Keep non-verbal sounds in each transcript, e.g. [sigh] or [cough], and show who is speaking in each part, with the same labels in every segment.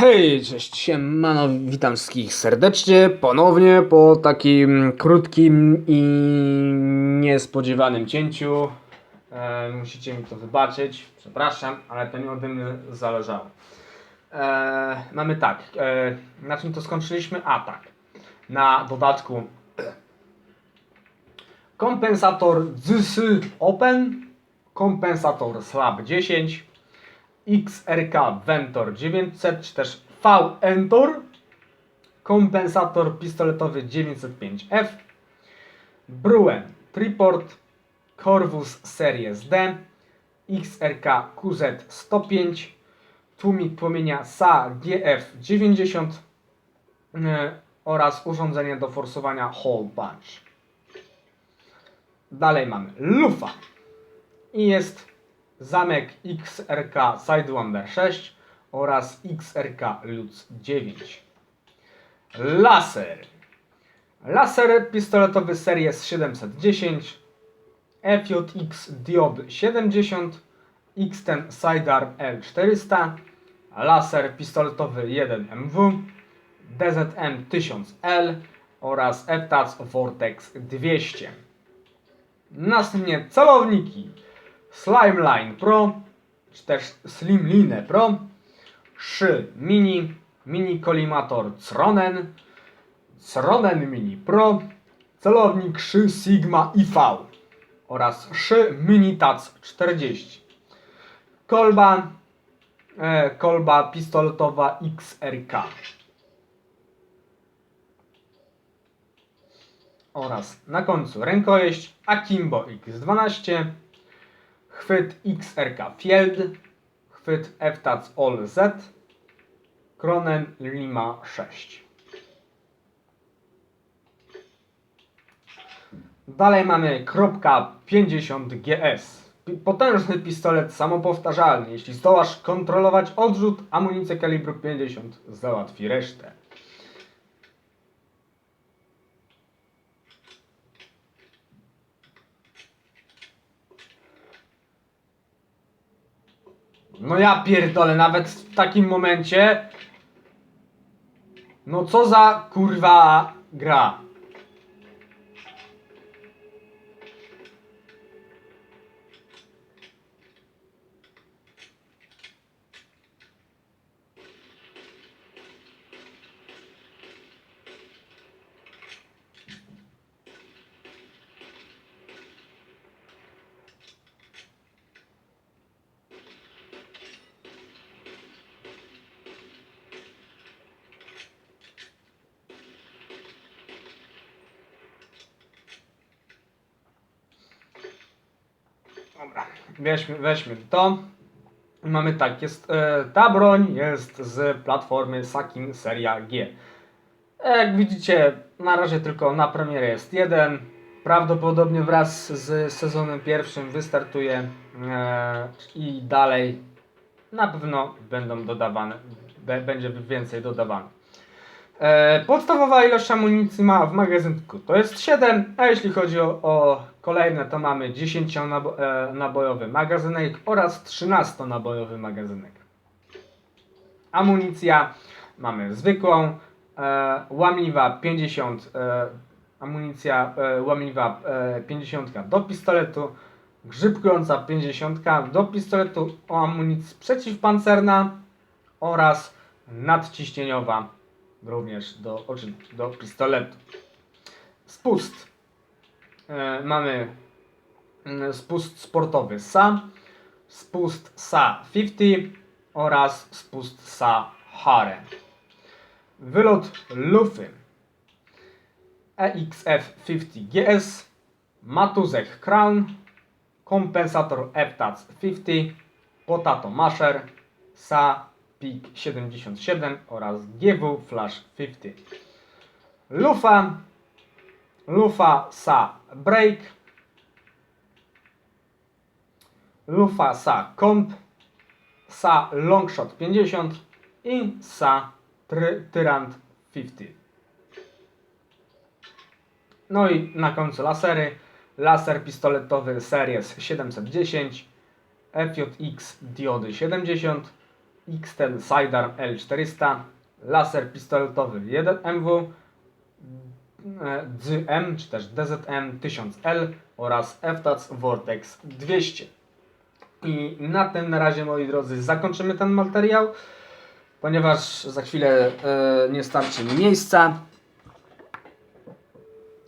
Speaker 1: Hej, cześć, siemano, witam wszystkich serdecznie, ponownie po takim krótkim i niespodziewanym cięciu. E, musicie mi to wybaczyć, przepraszam, ale to nie ode mnie zależało. E, mamy tak, e, na czym to skończyliśmy? A tak, na dodatku kompensator ZS Open, kompensator Slab 10, XRK Ventor 900 czy też V-Entor, kompensator pistoletowy 905F, Bruen Triport, Corvus Series D, XRK QZ 105, tłumik płomienia SA GF 90 e, oraz urządzenie do forsowania Hole Punch. Dalej mamy lufa. I jest zamek XRK Sidewinder 6 oraz XRK Lutz 9. Laser. Laser pistoletowy Series 710, FJX Diod 70, X10 Sidearm L400, laser pistoletowy 1MW, DZM 1000L oraz FTAC Vortex 200. Następnie celowniki Slimeline Pro, czy też Slimline Pro, Szy Mini, Mini Kolimator Cronen, Cronen Mini Pro, celownik Szy Sigma IV oraz Szy Mini Tac 40. Kolba, e, kolba pistoletowa XRK. Oraz na końcu rękojeść Akimbo X12, chwyt XRK Field, chwyt FTAC All Z, Kronen Lima 6. Dalej mamy kropka 50 GS. Potężny pistolet samopowtarzalny. Jeśli zdołasz kontrolować odrzut, amunicję kalibru 50 załatwi resztę. No ja pierdolę, nawet w takim momencie. No co za kurwa gra. Dobra, weźmy, weźmy to. Mamy tak, jest, e, ta broń jest z platformy Sakin Seria G. Jak widzicie, na razie tylko na premierę jest jeden. Prawdopodobnie wraz z sezonem pierwszym wystartuje e, i dalej na pewno będą dodawane, be, będzie więcej dodawane. E, podstawowa ilość amunicji ma w magazynku to jest 7, a jeśli chodzi o, o kolejne to mamy 10-nabojowy magazynek oraz 13-nabojowy magazynek. Amunicja mamy zwykłą, e, łamliwa 50, e, amunicja e, łamliwa e, 50 do pistoletu, grzybkująca 50 do pistoletu o amunicji przeciwpancerna oraz nadciśnieniowa również do, do pistoletu. Spust. E, mamy mm, spust sportowy SA, spust SA 50 oraz spust SA Hare. Wylot lufy EXF 50 GS, Matuzek Crown, kompensator FTAC 50, Potato Masher, SA PIK 77 oraz GW Flash 50. Lufa, Lufa SA Break, Lufa SA Comp, SA Longshot 50 i SA Tyrant 50. No i na końcu lasery. Laser pistoletowy Series 710, FJX diody 70, X10 Sidearm L400, laser pistoletowy 1MW, e, DZM czy też DZM 1000L oraz FTAC Vortex 200. I na tym na razie, moi drodzy, zakończymy ten materiał, ponieważ za chwilę e, nie starczy mi miejsca.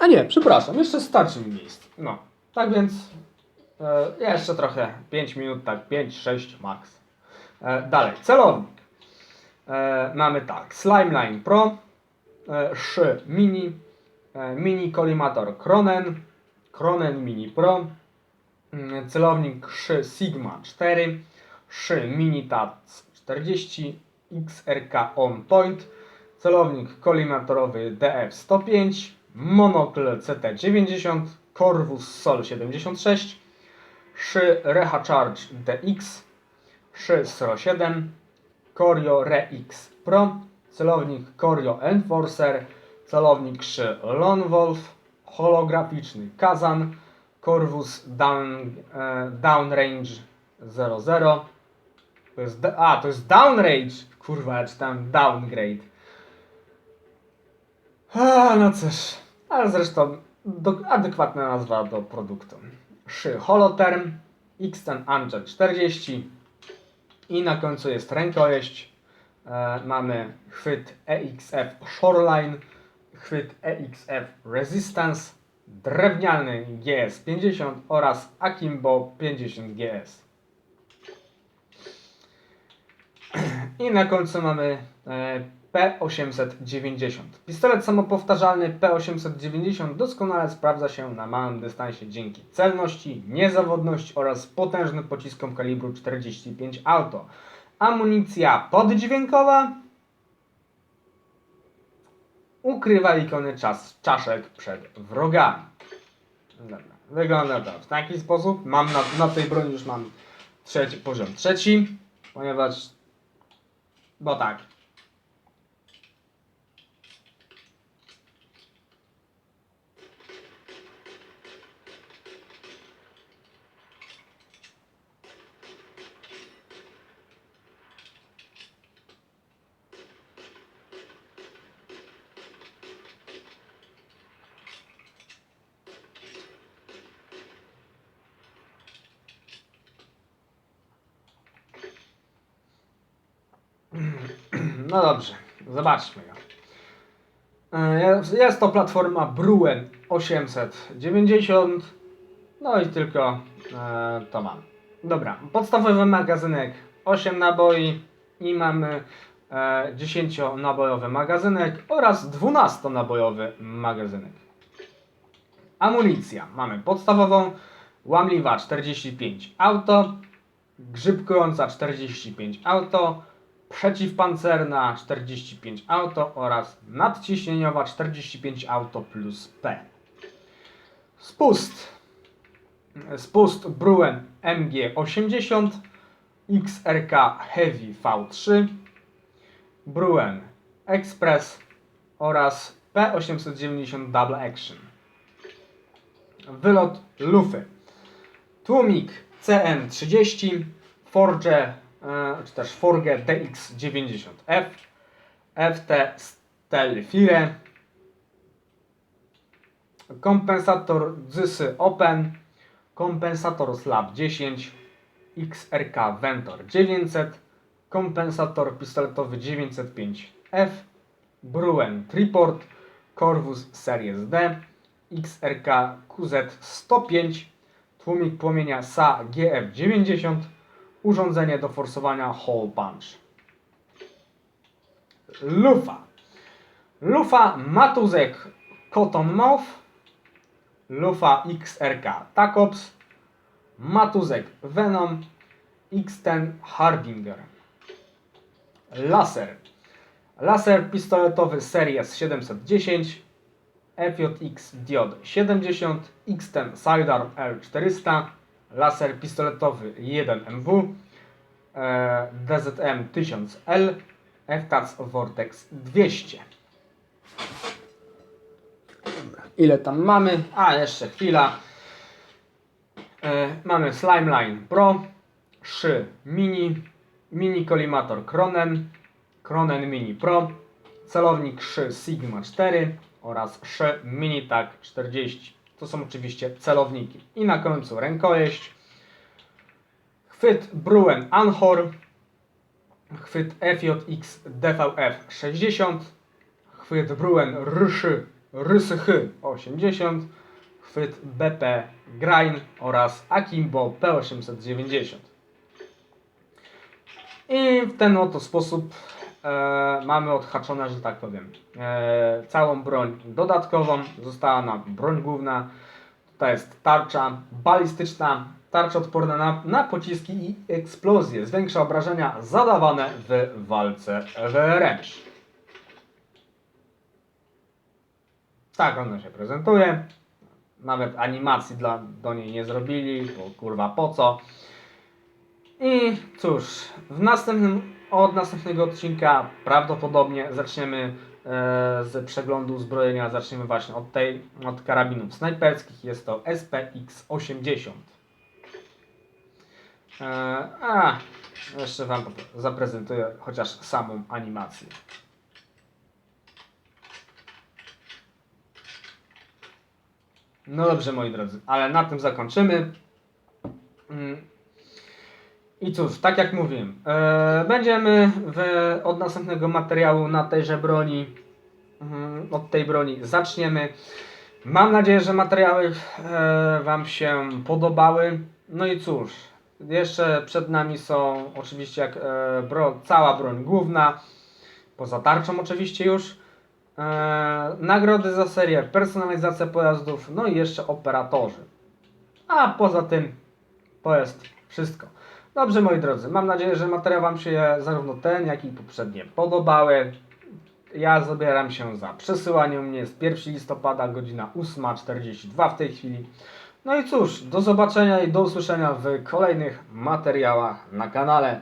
Speaker 1: A nie, przepraszam, jeszcze starczy mi miejsc. No, tak więc e, jeszcze trochę, 5 minut, tak, 5-6 max. E, dalej, celownik. E, mamy tak, Slimeline Pro, e, 3 Mini, e, Mini Collimator Cronen, Cronen Mini Pro, mm, celownik 3 Sigma 4, 3 Mini Tats 40, XRK On Point, celownik kolimatorowy DF105, monokl CT90, Corvus Sol 76, 3 Reha Charge DX, 3 SRO 7, Corio RX Pro, celownik Corio Enforcer, celownik 3 Lone holograficzny Kazan, Corvus Down, e, Downrange 00, to jest, a, to jest Downrange, kurwa, ja czytałem Downgrade. A, no cóż, ale zresztą do, adekwatna nazwa do produktu. 3 Holoterm, X10 Angel 40 i na końcu jest rękojeść. E, mamy chwyt EXF Shoreline, chwyt EXF Resistance, drewniany GS 50 oraz Akimbo 50 GS. [clears throat] I na końcu mamy e, P890. Pistolet samopowtarzalny P890 doskonale sprawdza się na małym dystansie dzięki celności, niezawodności oraz potężnym pociskom kalibru 45 auto. Amunicja poddźwiękowa ukrywa ikony czas, czaszek przed wrogami. Dobra. Wygląda to w taki sposób. Mam na, na tej broni już mam trzeci, poziom trzeci, ponieważ bo tak. No dobrze, zobaczmy ją. E, Jest, to platforma Bruen 890. No i tylko e, to mam. Dobra, podstawowy magazynek 8 naboi i mamy e, 10-nabojowy magazynek oraz 12-nabojowy magazynek. Amunicja. Mamy podstawową, łamliwa 45 auto, grzybkująca 45 auto, przeciwpancerna 45 auto oraz nadciśnieniowa 45 auto plus P. Spust. Spust Bruen MG80 XRK Heavy V3 Bruen Express oraz P890 Double Action. Wylot lufy. Tłumik CN30 Forge czy też Forge DX90F FT Stelfire kompensator Zysy Open kompensator Slab 10 XRK Ventor 900 kompensator pistoletowy 905F Bruen Triport Corvus Series D XRK QZ 105 tłumik płomienia SA GF90 urządzenie do forsowania hole punch lufa. Lufa Matuzek Cottonmouth lufa XRK Tacops Matuzek Venom. X10 Harbinger laser. Laser pistoletowy Series 710 FJX Diod 70 X10 Sidearm L400 laser pistoletowy 1MW e, DZM 1000L FTAC Vortex 200 Ile tam mamy? A, jeszcze chwila. E, mamy Slimeline Pro 3 Mini mini kolimator Cronen, Cronen Mini Pro, celownik 3 Sigma 4 oraz 3 Mini TAC 40. To są oczywiście celowniki. I na końcu rękojeść, chwyt Bruen Anhor, chwyt FJX DVF 60, chwyt Bruen Ryszy Rysych 80, chwyt BP Grain oraz Akimbo P890. I w ten oto sposób e, mamy odhaczone, że tak powiem, e, całą broń dodatkową. Została nam broń główna. To jest tarcza balistyczna, tarcza odporna na, na pociski i eksplozje. Zwiększa obrażenia zadawane w walce wręcz. Tak ona się prezentuje. Nawet animacji dla, do niej nie zrobili, bo kurwa po co. I cóż, w następnym, od następnego odcinka prawdopodobnie zaczniemy e, z przeglądu uzbrojenia. Zaczniemy właśnie od tej, od karabinów snajperskich. Jest to SPX-80. E, a, jeszcze Wam zaprezentuję chociaż samą animację. No dobrze, moi drodzy, ale na tym zakończymy. I cóż, tak jak mówiłem, e, będziemy w, od następnego materiału na tejże broni, mm, od tej broni zaczniemy. Mam nadzieję, że materiały e, Wam się podobały. No i cóż, jeszcze przed nami są oczywiście jak, e, bro, cała broń główna, poza tarczą oczywiście już. E, nagrody za serię, personalizacja pojazdów, no i jeszcze operatorzy. A poza tym to jest wszystko. Dobrze moi drodzy, mam nadzieję, że materiał Wam się zarówno ten, jak i poprzednie podobały. Ja zabieram się za przesyłanie mnie jest 1 listopada, godzina 8.42 w tej chwili. No i cóż, do zobaczenia i do usłyszenia w kolejnych materiałach na kanale.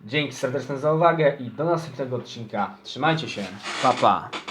Speaker 1: Dzięki serdeczne za uwagę i do następnego odcinka. Trzymajcie się. Pa pa.